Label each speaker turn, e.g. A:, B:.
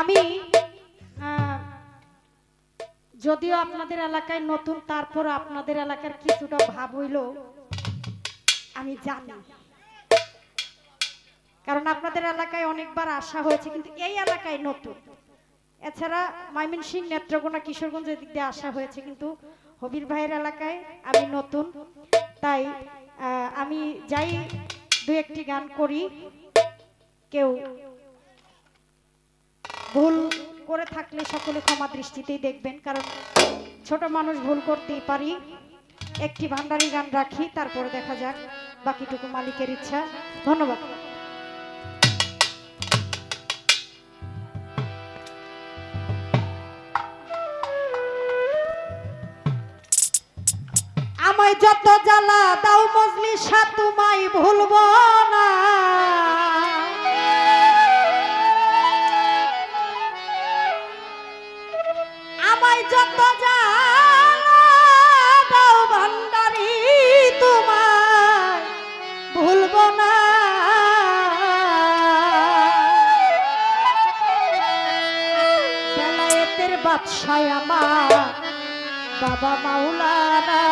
A: আমি যদিও আপনাদের এলাকায় নতুন তারপর আপনাদের এলাকার কিছুটা ভাব হইল, আমি জানি। কারণ আপনাদের এলাকায় অনেকবার আসা হয়েছে, কিন্তু এই এলাকায় নতুন। এছাড়া ময়মনসিং নেত্রকোনা কিশোরগঞ্জ এদিক দিয়ে আসা হয়েছে, কিন্তু হবির ভাইয়ের এলাকায় আমি নতুন। তাই আমি যাই দু একটি গান করি। ভুল করে থাকলে সকলে ক্ষমা দৃষ্টিতেই দেখবেন, কারণ ছোট মানুষ ভুল করতেই পারি। একটি ভান্ডারি গান রাখি, তারপরে দেখা যাক বাকিটুকু মালিকের ইচ্ছা। ধন্যবাদ। আমায় যত জ্বালা দাও মজলিসা, তোমায় ভুলবো না। বাদশায় আমার বাবা মাওলানা।